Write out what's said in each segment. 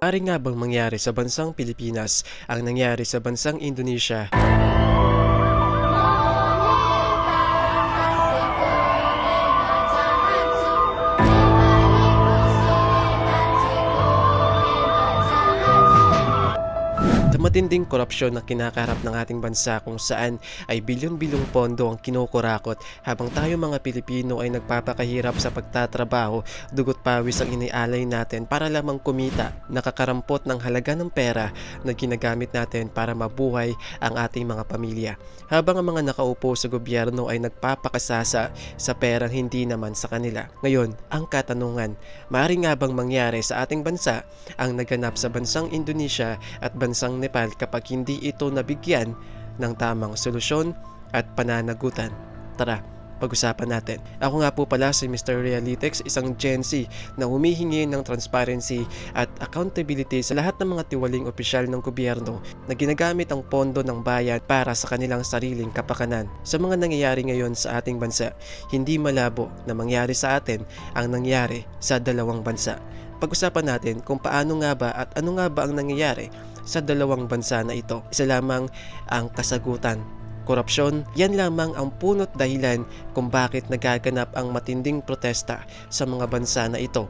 Maaari nga bang mangyari sa bansang Pilipinas ang nangyari sa bansang Indonesia? Matinding korupsyon na kinakaharap ng ating bansa kung saan ay bilyon-bilyong pondo ang kinukurakot habang tayo mga Pilipino ay nagpapakahirap sa pagtatrabaho, dugot pawis ang inialay natin para lamang kumita, nakakarampot ng halaga ng pera na ginagamit natin para mabuhay ang ating mga pamilya. Habang ang mga nakaupo sa gobyerno ay nagpapakasasa sa perang hindi naman sa kanila. Ngayon, ang katanungan, maaari nga bang mangyari sa ating bansa ang naganap sa bansang Indonesia at bansang Nepal kapag hindi ito nabigyan ng tamang solusyon at pananagutan. Tara, pag-usapan natin. Ako nga po pala si Mr. Realitex, isang Gen Z na humihingi ng transparency at accountability sa lahat ng mga tiwaling opisyal ng gobyerno na ginagamit ang pondo ng bayan para sa kanilang sariling kapakanan. Sa mga nangyayari ngayon sa ating bansa, hindi malabo na mangyari sa atin ang nangyari sa dalawang bansa. Pag-usapan natin kung paano nga ba at ano nga ba ang nangyayari sa dalawang bansa na ito. Isa lamang ang kasagutan korupsyon, yan lamang ang punot dahilan kung bakit nagaganap ang matinding protesta sa mga bansa na ito.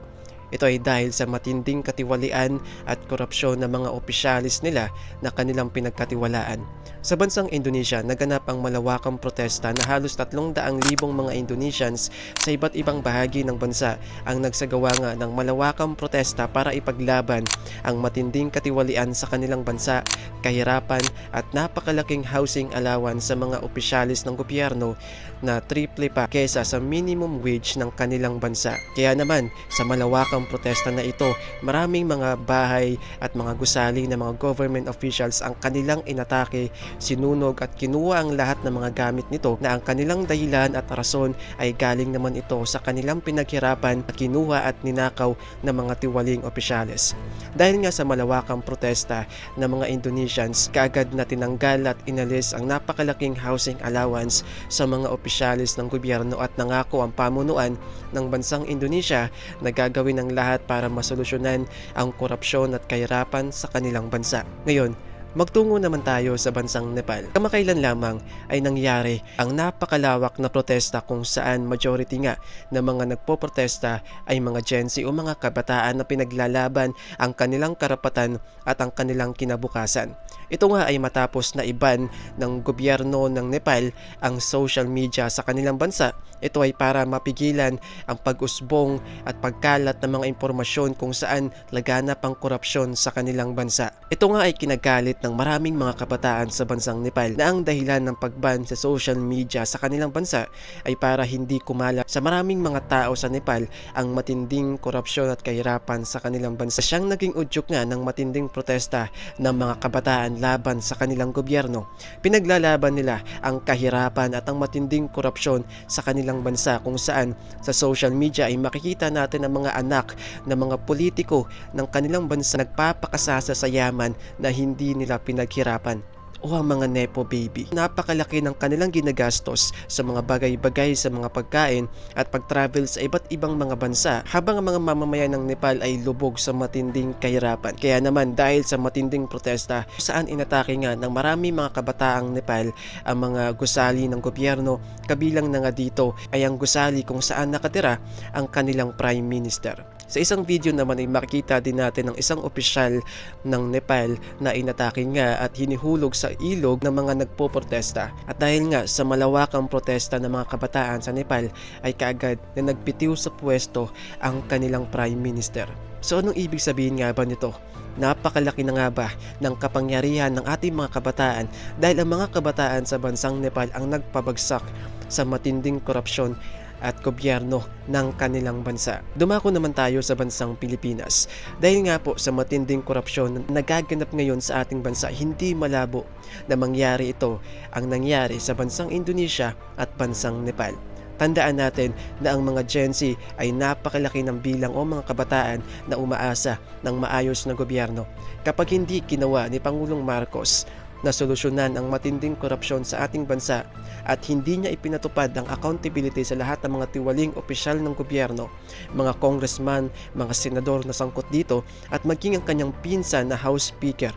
Ito ay dahil sa matinding katiwalian at korupsyon ng mga opisyalis nila na kanilang pinagkatiwalaan. Sa bansang Indonesia, naganap ang malawakang protesta na halos 300,000 mga Indonesians sa iba't ibang bahagi ng bansa ang nagsagawa nga ng malawakang protesta para ipaglaban ang matinding katiwalian sa kanilang bansa, kahirapan at napakalaking housing allowance sa mga opisyalis ng gobyerno na triple pa kesa sa minimum wage ng kanilang bansa. Kaya naman, sa malawakang protesta na ito, maraming mga bahay at mga gusali ng mga government officials ang kanilang inatake, sinunog at kinuha ang lahat ng mga gamit nito na ang kanilang dahilan at rason ay galing naman ito sa kanilang pinaghirapan at kinuha at ninakaw ng mga tiwaling opisyalis. Dahil nga sa malawakang protesta ng mga Indonesians, kaagad na tinanggal at inalis ang napakalaking housing allowance sa mga opisyalis ng gobyerno at nangako ang pamunuan ng bansang Indonesia na gagawin lahat para masolusyonan ang korupsyon at kahirapan sa kanilang bansa. Ngayon, Magtungo naman tayo sa bansang Nepal. Kamakailan lamang ay nangyari ang napakalawak na protesta kung saan majority nga ng mga nagpoprotesta ay mga Gen Z o mga kabataan na pinaglalaban ang kanilang karapatan at ang kanilang kinabukasan. Ito nga ay matapos na iban ng gobyerno ng Nepal ang social media sa kanilang bansa. Ito ay para mapigilan ang pag-usbong at pagkalat ng mga impormasyon kung saan laganap ang korupsyon sa kanilang bansa. Ito nga ay kinagalit ng maraming mga kabataan sa bansang Nepal na ang dahilan ng pagban sa social media sa kanilang bansa ay para hindi kumala sa maraming mga tao sa Nepal ang matinding korupsyon at kahirapan sa kanilang bansa. Siyang naging udyok nga ng matinding protesta ng mga kabataan laban sa kanilang gobyerno. Pinaglalaban nila ang kahirapan at ang matinding korupsyon sa kanilang bansa kung saan sa social media ay makikita natin ang mga anak ng mga politiko ng kanilang bansa nagpapakasasa sa yaman na hindi nila pinaghirapan o ang mga nepo baby. Napakalaki ng kanilang ginagastos sa mga bagay-bagay sa mga pagkain at pag-travel sa iba't ibang mga bansa habang ang mga mamamayan ng Nepal ay lubog sa matinding kahirapan. Kaya naman dahil sa matinding protesta saan inatake nga ng marami mga kabataang Nepal ang mga gusali ng gobyerno kabilang na nga dito ay ang gusali kung saan nakatira ang kanilang prime minister. Sa isang video naman ay makikita din natin ng isang opisyal ng Nepal na inatake nga at hinihulog sa ilog ng mga nagpoprotesta. At dahil nga sa malawakang protesta ng mga kabataan sa Nepal ay kaagad na nagpitiw sa pwesto ang kanilang prime minister. So anong ibig sabihin nga ba nito? Napakalaki na nga ba ng kapangyarihan ng ating mga kabataan dahil ang mga kabataan sa bansang Nepal ang nagpabagsak sa matinding korupsyon at gobyerno ng kanilang bansa. Dumako naman tayo sa bansang Pilipinas. Dahil nga po sa matinding korupsyon na nagaganap ngayon sa ating bansa, hindi malabo na mangyari ito ang nangyari sa bansang Indonesia at bansang Nepal. Tandaan natin na ang mga Gen Z ay napakalaki ng bilang o mga kabataan na umaasa ng maayos na gobyerno. Kapag hindi ginawa ni Pangulong Marcos na solusyonan ang matinding korupsyon sa ating bansa at hindi niya ipinatupad ang accountability sa lahat ng mga tiwaling opisyal ng gobyerno, mga congressman, mga senador na sangkot dito at maging ang kanyang pinsan na House Speaker.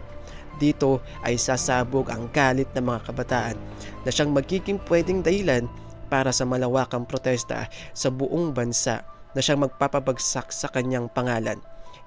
Dito ay sasabog ang galit ng mga kabataan na siyang magiging pwedeng dahilan para sa malawakang protesta sa buong bansa na siyang magpapabagsak sa kanyang pangalan.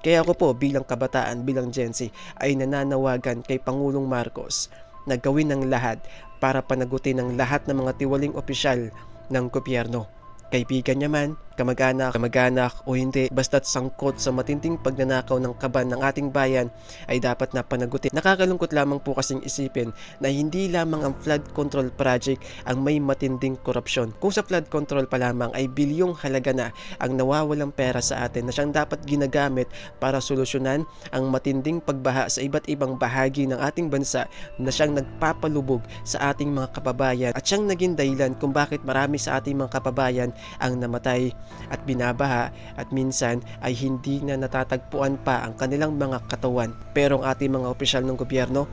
Kaya ako po bilang kabataan, bilang Gen Z ay nananawagan kay Pangulong Marcos na gawin ng lahat para panagutin ang lahat ng mga tiwaling opisyal ng gobyerno. Kaibigan niya man, kamag-anak, kamag-anak o hindi, basta't sangkot sa matinding pagnanakaw ng kaban ng ating bayan ay dapat na panagutin. Nakakalungkot lamang po kasing isipin na hindi lamang ang flood control project ang may matinding korupsyon. Kung sa flood control pa lamang ay bilyong halaga na ang nawawalang pera sa atin na siyang dapat ginagamit para solusyonan ang matinding pagbaha sa iba't ibang bahagi ng ating bansa na siyang nagpapalubog sa ating mga kababayan at siyang naging dahilan kung bakit marami sa ating mga kababayan ang namatay at binabaha at minsan ay hindi na natatagpuan pa ang kanilang mga katawan. Pero ang ating mga opisyal ng gobyerno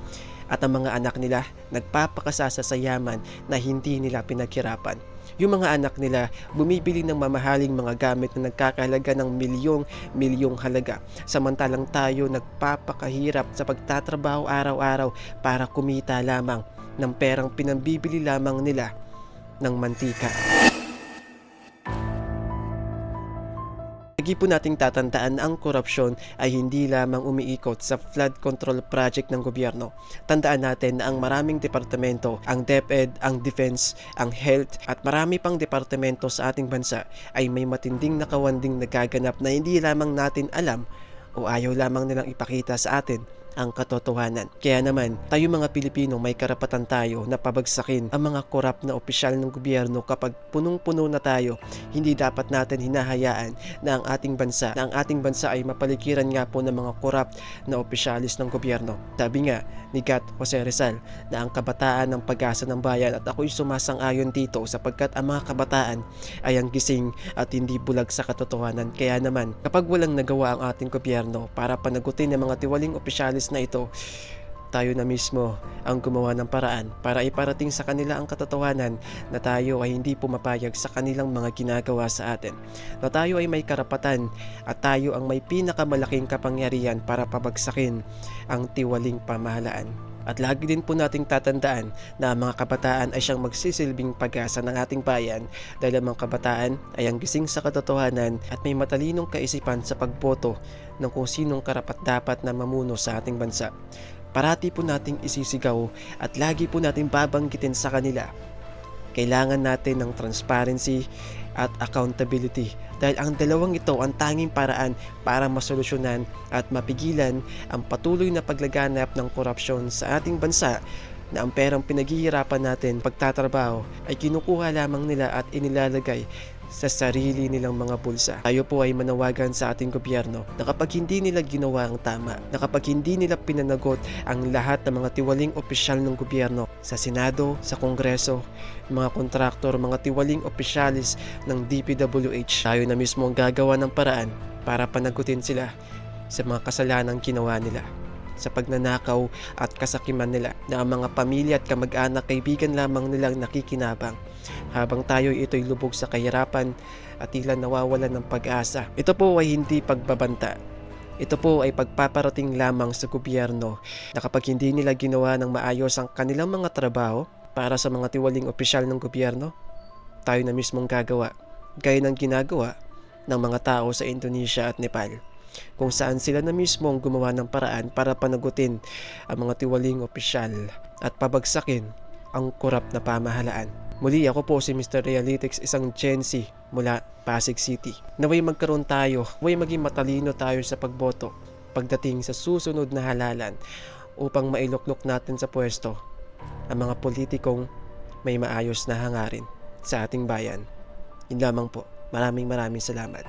at ang mga anak nila nagpapakasasa sa yaman na hindi nila pinaghirapan. Yung mga anak nila bumibili ng mamahaling mga gamit na nagkakahalaga ng milyong milyong halaga. Samantalang tayo nagpapakahirap sa pagtatrabaho araw-araw para kumita lamang ng perang pinambibili lamang nila ng mantika. Lagi po nating tatandaan ang korupsyon ay hindi lamang umiikot sa flood control project ng gobyerno. Tandaan natin na ang maraming departamento, ang DepEd, ang Defense, ang Health at marami pang departamento sa ating bansa ay may matinding nakawanding nagaganap na hindi lamang natin alam o ayaw lamang nilang ipakita sa atin ang katotohanan. Kaya naman, tayo mga Pilipino may karapatan tayo na pabagsakin ang mga korap na opisyal ng gobyerno kapag punong-puno na tayo. Hindi dapat natin hinahayaan na ang ating bansa, na ang ating bansa ay mapaligiran nga po ng mga korap na opisyalis ng gobyerno. Sabi nga ni Gat Jose Rizal na ang kabataan ng pag-asa ng bayan at ako'y sumasang-ayon dito sapagkat ang mga kabataan ay ang gising at hindi bulag sa katotohanan. Kaya naman, kapag walang nagawa ang ating gobyerno para panagutin ang mga tiwaling opisyalis na ito, tayo na mismo ang gumawa ng paraan para iparating sa kanila ang katotohanan na tayo ay hindi pumapayag sa kanilang mga ginagawa sa atin. Na tayo ay may karapatan at tayo ang may pinakamalaking kapangyarihan para pabagsakin ang tiwaling pamahalaan. At lagi din po nating tatandaan na ang mga kabataan ay siyang magsisilbing pag-asa ng ating bayan dahil ang mga kabataan ay ang gising sa katotohanan at may matalinong kaisipan sa pagboto ng kung sinong karapat dapat na mamuno sa ating bansa. Parati po nating isisigaw at lagi po nating babanggitin sa kanila. Kailangan natin ng transparency at accountability. Dahil ang dalawang ito ang tanging paraan para masolusyonan at mapigilan ang patuloy na paglaganap ng korupsyon sa ating bansa na ang perang pinaghihirapan natin pagtatrabaho ay kinukuha lamang nila at inilalagay sa sarili nilang mga bulsa. Tayo po ay manawagan sa ating gobyerno na kapag hindi nila ginawa ang tama, na kapag hindi nila pinanagot ang lahat ng mga tiwaling opisyal ng gobyerno sa Senado, sa Kongreso, mga kontraktor, mga tiwaling opisyalis ng DPWH, tayo na mismo ang gagawa ng paraan para panagutin sila sa mga kasalanang ginawa nila sa pagnanakaw at kasakiman nila na ang mga pamilya at kamag-anak kaibigan lamang nilang nakikinabang habang tayo ito'y lubog sa kahirapan at tila nawawalan ng pag-asa. Ito po ay hindi pagbabanta. Ito po ay pagpaparating lamang sa gobyerno na kapag hindi nila ginawa ng maayos ang kanilang mga trabaho para sa mga tiwaling opisyal ng gobyerno, tayo na mismong gagawa gaya ng ginagawa ng mga tao sa Indonesia at Nepal kung saan sila na mismo ang gumawa ng paraan para panagutin ang mga tiwaling opisyal at pabagsakin ang korap na pamahalaan. Muli ako po si Mr. Realitics, isang Gen Z mula Pasig City. Naway magkaroon tayo, naway maging matalino tayo sa pagboto pagdating sa susunod na halalan upang mailuklok natin sa pwesto ang mga politikong may maayos na hangarin sa ating bayan. Yun lamang po. Maraming maraming salamat.